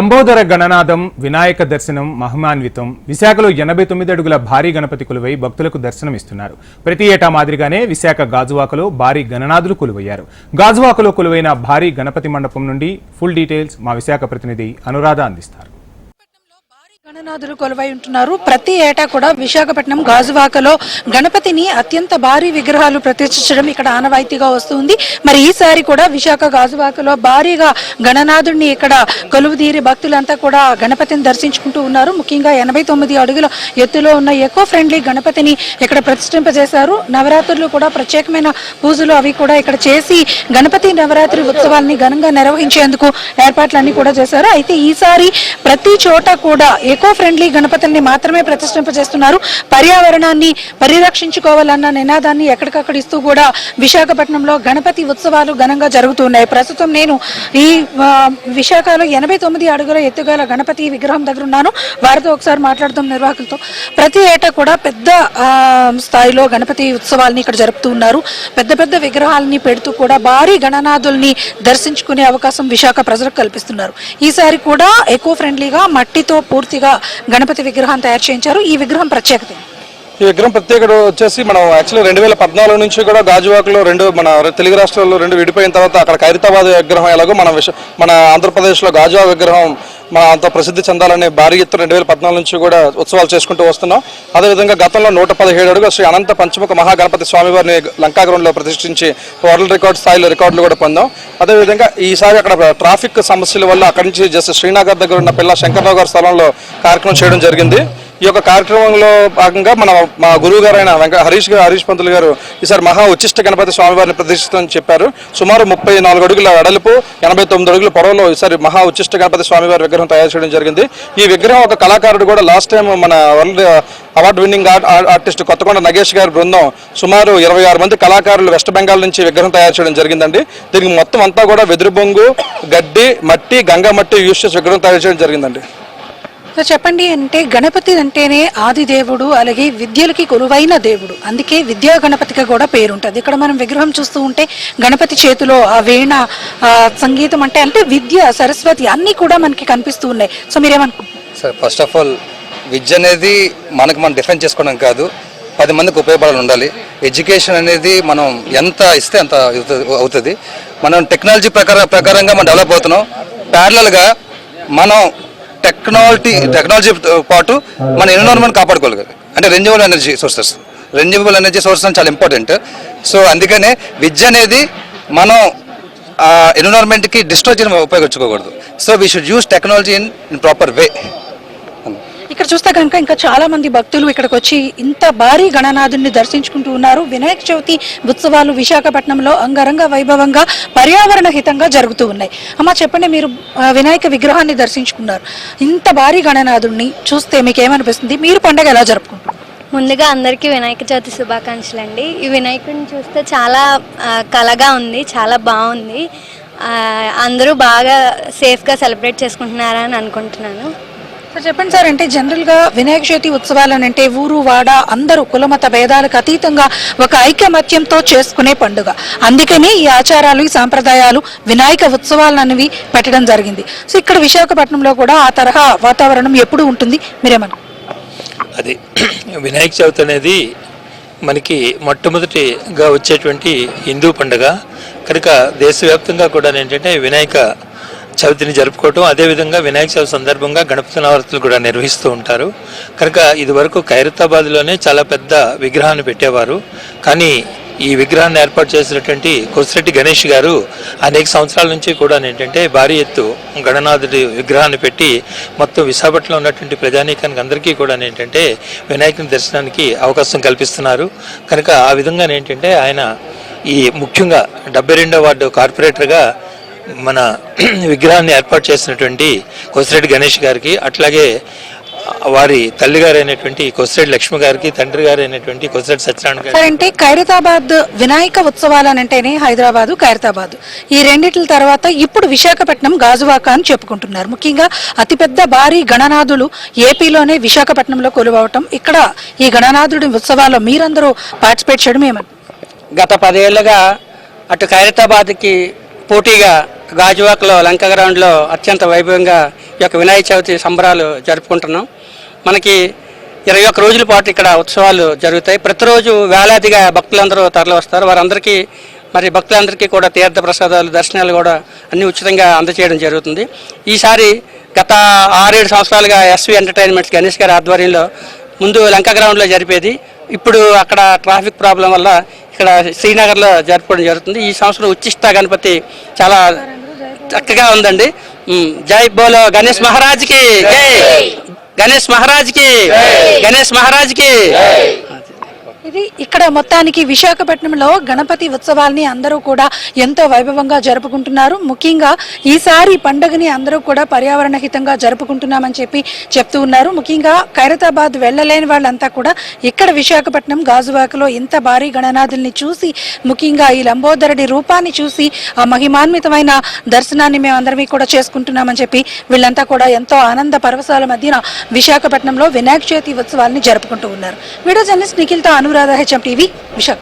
లంబోదర గణనాథం వినాయక దర్శనం మహిమాన్వితం. విశాఖలో ఎనభై తొమ్మిది అడుగుల భారీ గణపతి కొలువై భక్తులకు దర్శనం ఇస్తున్నారు ప్రతి ఏటా మాదిరిగానే విశాఖ గాజువాకలో భారీ గణనాథులు కొలువయ్యారు. గాజువాకలో కొలువైన భారీ గణపతి మండపం నుండి ఫుల్ డీటెయిల్స్ మా విశాఖ ప్రతినిధి అనురాధ అందిస్తారు. గణనాథులు కొలువై ఉంటున్నారు. ప్రతి ఏటా కూడా విశాఖపట్నం గాజువాకలో గణపతిని అత్యంత భారీ విగ్రహాలు ప్రతిష్ఠించడం ఇక్కడ ఆనవాయితీగా వస్తుంది. మరి ఈసారి కూడా విశాఖ గాజువాకలో భారీగా గణనాథుడిని ఇక్కడ కొలువుదీరి భక్తులంతా కూడా గణపతిని దర్శించుకుంటూ ఉన్నారు. ముఖ్యంగా ఎనభై తొమ్మిది అడుగుల ఎత్తులో ఉన్న ఎకో ఫ్రెండ్లీ గణపతిని ఇక్కడ ప్రతిష్ఠింపజేశారు. నవరాత్రులు కూడా ప్రత్యేకమైన పూజలు అవి కూడా ఇక్కడ చేసి గణపతి నవరాత్రి ఉత్సవాల్ని ఘనంగా నిర్వహించేందుకు ఏర్పాట్లన్నీ కూడా చేశారు. అయితే ఈసారి ప్రతి చోట కూడా ఎకో ఫ్రెండ్లీ గణపతుల్ని మాత్రమే ప్రతిష్ఠింపజేస్తున్నారు. పర్యావరణాన్ని పరిరక్షించుకోవాలన్న నినాదాన్ని ఎక్కడికక్కడ ఇస్తూ కూడా విశాఖపట్నంలో గణపతి ఉత్సవాలు ఘనంగా జరుగుతున్నాయి ప్రస్తుతం నేను ఈ విశాఖలో ఎనభై తొమ్మిది అడుగుల ఎత్తుగల గణపతి విగ్రహం దగ్గర ఉన్నాను వారితో ఒకసారి మాట్లాడుతాం నిర్వాహకులతో. ప్రతి ఏటా కూడా పెద్ద స్థాయిలో గణపతి ఉత్సవాల్ని ఇక్కడ జరుపుతూ ఉన్నారు. పెద్ద పెద్ద విగ్రహాలని పెడుతూ కూడా భారీ గణనాథుల్ని దర్శించుకునే అవకాశం విశాఖ ప్రజలకు కల్పిస్తున్నారు. ఈసారి కూడా ఎకో ఫ్రెండ్లీగా మట్టితో పూర్తిగా గణపతి విగ్రహం తయారు చేయించారు. ఈ విగ్రహం ప్రత్యేకత ఈ విగ్రహం ప్రత్యేకత వచ్చేసి మనం యాక్చువల్లీ రెండు వేల పద్నాలుగు నుంచి కూడా గాజువాకలో రెండు మన తెలుగు రాష్ట్రాల్లో రెండు విడిపోయిన తర్వాత అక్కడ ఖైరతాబాద్ విగ్రహం ఎలాగో మన విష మన ఆంధ్రప్రదేశ్లో గాజువా విగ్రహం మన అంత ప్రసిద్ధి చెందాలనే భారీ ఎత్తున రెండు వేల పద్నాలుగు నుంచి కూడా ఉత్సవాలు చేసుకుంటూ వస్తున్నాం. అదేవిధంగా గతంలో నూట పదిహేడు అడుగు శ్రీ అనంత పంచముఖ మహాగణపతి స్వామివారిని లంకాగ్రౌండ్లో ప్రతిష్ఠించి వరల్డ్ రికార్డ్ స్థాయిలో రికార్డులు కూడా పొందాం. అదేవిధంగా ఈసారి అక్కడ ట్రాఫిక్ సమస్యల వల్ల అక్కడి నుంచి జస్ట్ శ్రీనగర్ దగ్గర ఉన్న పిల్ల శంకర్రావు గారి స్థలంలో కార్యక్రమం చేయడం జరిగింది. ఈ యొక్క కార్యక్రమంలో భాగంగా మన మా గురువు గారు అయిన వెంక హరీష్ గారు హరీష్ పంతులు గారు ఈసారి మహా ఉచిష్ట గణపతి స్వామివారిని ప్రతిష్ఠితని చెప్పారు. సుమారు ముప్పై నాలుగు అడుగుల వెడల్పు ఎనభై తొమ్మిది అడుగుల పొడవులో ఈసారి మహా ఉచిష్ట గణపతి స్వామివారి విగ్రహం తయారు చేయడం జరిగింది. ఈ విగ్రహం ఒక కళాకారుడు కూడా లాస్ట్ టైం మన world award winning art artist Kothakonda Nagesh గారి బృందం సుమారు ఇరవై ఆరు మంది కళాకారులు వెస్ట్ బెంగాల్ నుంచి విగ్రహం తయారు చేయడం జరిగిందండి. దీనికి మొత్తం అంతా కూడా వెదురు బొంగు గడ్డి మట్టి గంగా మట్టి యూస్ చేసి విగ్రహం తయారు చేయడం జరిగిందండి. సో చెప్పండి అంటే గణపతి అంటేనే ఆది దేవుడు అలాగే విద్యలకి కొలువైన దేవుడు. అందుకే విద్యా గణపతిగా కూడా పేరుంటుంది. ఇక్కడ మనం విగ్రహం చూస్తూ ఉంటే గణపతి చేతిలో ఆ వీణ సంగీతం అంటే అంటే విద్య సరస్వతి అన్నీ కూడా మనకి కనిపిస్తూ ఉన్నాయి. సో మీరేమనుకుంటున్నారు సార్ ఫస్ట్ ఆఫ్ ఆల్ విద్య అనేది మనకు మనం డిఫెండ్ చేసుకోవడం కాదు. పది మందికి ఉపయోగపడాలి ఉండాలి. ఎడ్యుకేషన్ అనేది మనం ఎంత ఇస్తే అంత అవుతుంది- అవుతుంది. మనం టెక్నాలజీ ప్రకారం ప్రకారంగా మనం డెవలప్ అవుతున్నాం. ప్యారలల్గా మనం టెక్నాలజీ టెక్నాలజీతో పాటు మన ఎన్విరాన్మెంట్ కాపాడుకోగలగాలి అంటే renewal energy sources. Renewal energy sources అని చాలా ఇంపార్టెంట్. సో అందుకనే విద్య అనేది మనం ఎన్విరాన్మెంట్కి డిస్ట్రాయ్ చేయడం ఉపయోగించుకోకూడదు. So we should use technology in in proper way ఇక్కడ చూస్తే కనుక ఇంకా చాలా మంది భక్తులు ఇక్కడికి వచ్చి ఇంత భారీ గణనాథుని దర్శించుకుంటూ ఉన్నారు. వినాయక చవితి ఉత్సవాలు విశాఖపట్నంలో అంగరంగ వైభవంగా పర్యావరణ హితంగా జరుగుతూ ఉన్నాయి. అమ్మ చెప్పండి మీరు వినాయక విగ్రహాన్ని దర్శించుకున్నారు. ఇంత భారీ గణనాథుడిని చూస్తే మీకు ఏమనిపిస్తుంది మీరు పండగ ఎలా జరుపుకుంటారు? ముందుగా అందరికీ వినాయక చవితి శుభాకాంక్షలు అండి ఈ వినాయకుడిని చూస్తే చాలా కలగా ఉంది చాలా బాగుంది. అందరూ బాగా సేఫ్గా సెలబ్రేట్ చేసుకుంటున్నారని అనుకుంటున్నాను. సార్ చెప్పండి సార్ అంటే జనరల్గా వినాయక చవితి ఉత్సవాలని అంటే ఊరు వాడ అందరూ కులమత భేదాలకు అతీతంగా ఒక ఐకమత్యంతో చేసుకునే పండుగ. అందుకనే ఈ ఆచారాలు ఈ సాంప్రదాయాలు వినాయక ఉత్సవాలు అనేవి పెట్టడం జరిగింది. సో ఇక్కడ విశాఖపట్నంలో కూడా ఆ తరహా వాతావరణం ఎప్పుడు ఉంటుంది. మీరేమను? అది వినాయక చవితి అనేది మనకి మొట్టమొదటిగా వచ్చేటువంటి హిందూ పండుగ. కనుక దేశవ్యాప్తంగా కూడా ఏంటంటే వినాయక చవితిని జరుపుకోవటం అదేవిధంగా వినాయక చవితి సందర్భంగా గణపతి నవరాత్రులు కూడా నిర్వహిస్తూ ఉంటారు. కనుక ఇదివరకు ఖైరతాబాద్లోనే చాలా పెద్ద విగ్రహాన్ని పెట్టేవారు. కానీ ఈ విగ్రహాన్ని ఏర్పాటు చేసినటువంటి కొసిరెడ్డి గణేష్ గారు అనేక సంవత్సరాల నుంచి కూడా ఏంటంటే భారీ ఎత్తు గణనాథుడి విగ్రహాన్ని పెట్టి మొత్తం విశాఖపట్నంలో ఉన్నటువంటి ప్రజానీకానికి అందరికీ కూడా ఏంటంటే వినాయకుని దర్శనానికి అవకాశం కల్పిస్తున్నారు. కనుక ఆ విధంగా ఏంటంటే ఆయన ఈ ముఖ్యంగా డెబ్బై రెండో వార్డు కార్పొరేటర్గా మన విగ్రహాన్ని ఏర్పాటు చేసినటువంటి కొసిరెడ్డి గణేష్ గారికి అట్లాగే వారి తల్లిగారు అయినటువంటి కొసిరెడ్డి లక్ష్మి గారికి తండ్రి గారు అయినటువంటి కొసిరెడ్డి సత్యనారాయణ సార్ అంటే ఖైరతాబాద్ వినాయక ఉత్సవాలు అంటేనే హైదరాబాదు ఖైరతాబాద్. ఈ రెండిట్ల తర్వాత ఇప్పుడు విశాఖపట్నం గాజువాక అని చెప్పుకుంటున్నారు. ముఖ్యంగా అతిపెద్ద భారీ గణనాథులు ఏపీలోనే విశాఖపట్నంలో కొలువవటం. ఇక్కడ ఈ గణనాథుడి ఉత్సవాల్లో మీరందరూ పార్టిసిపేట్ చేయడం ఏమని? గత పదేళ్ళుగా అటు ఖైరతాబాద్కి పోటీగా గాజువాకలో లంక గ్రౌండ్లో అత్యంత వైభవంగా ఈ యొక్క వినాయక చవితి సంబరాలు జరుపుకుంటున్నాం. మనకి ఇరవై ఒక్క రోజుల పాటు ఇక్కడ ఉత్సవాలు జరుగుతాయి. ప్రతిరోజు వేలాదిగా భక్తులందరూ తరలి వస్తారు. వారందరికీ మరి భక్తులందరికీ కూడా తీర్థ ప్రసాదాలు దర్శనాలు కూడా అన్ని ఉచితంగా అందచేయడం జరుగుతుంది. ఈసారి గత ఆరేడు సంవత్సరాలుగా ఎస్వి ఎంటర్టైన్మెంట్స్ గణేష్ గారి ఆధ్వర్యంలో ముందు లంక గ్రౌండ్లో జరిపేది. ఇప్పుడు అక్కడ ట్రాఫిక్ ప్రాబ్లం వల్ల ఇక్కడ శ్రీనగర్లో జరుపుకోవడం జరుగుతుంది. ఈ సంవత్సరం ఉచ్చిష్ట గణపతి చాలా చక్కగా ఉందండి. జై బోలో గణేష్ మహారాజ్కి. జై. గణేష్ మహారాజ్కి. గణేష్ మహారాజ్కి. ఇది ఇక్కడ మొత్తానికి విశాఖపట్నంలో గణపతి ఉత్సవాల్ని అందరూ కూడా ఎంతో వైభవంగా జరుపుకుంటున్నారు. ముఖ్యంగా ఈసారి పండుగని అందరూ కూడా పర్యావరణ హితంగా జరుపుకుంటున్నామని చెప్పి చెప్తూ ఉన్నారు. ముఖ్యంగా ఖైరతాబాద్ వెళ్ళలేని వాళ్ళంతా కూడా ఇక్కడ విశాఖపట్నం గాజువాకలో ఇంత భారీ గణనాథుల్ని చూసి ముఖ్యంగా ఈ లంబోదరుడి రూపాన్ని చూసి ఆ మహిమాన్వితమైన దర్శనాన్ని మేము అందరం కూడా చేసుకుంటున్నామని చెప్పి వీళ్ళంతా కూడా ఎంతో ఆనంద పరవశాల మధ్యన విశాఖపట్నంలో వినాయక చవితి ఉత్సవాల్ని జరుపుకుంటూ ఉన్నారు. వీడియో జర్నలిస్ట్ నిఖిల్తో అనురాధ హెచ్ఎం టీవీ విశాఖ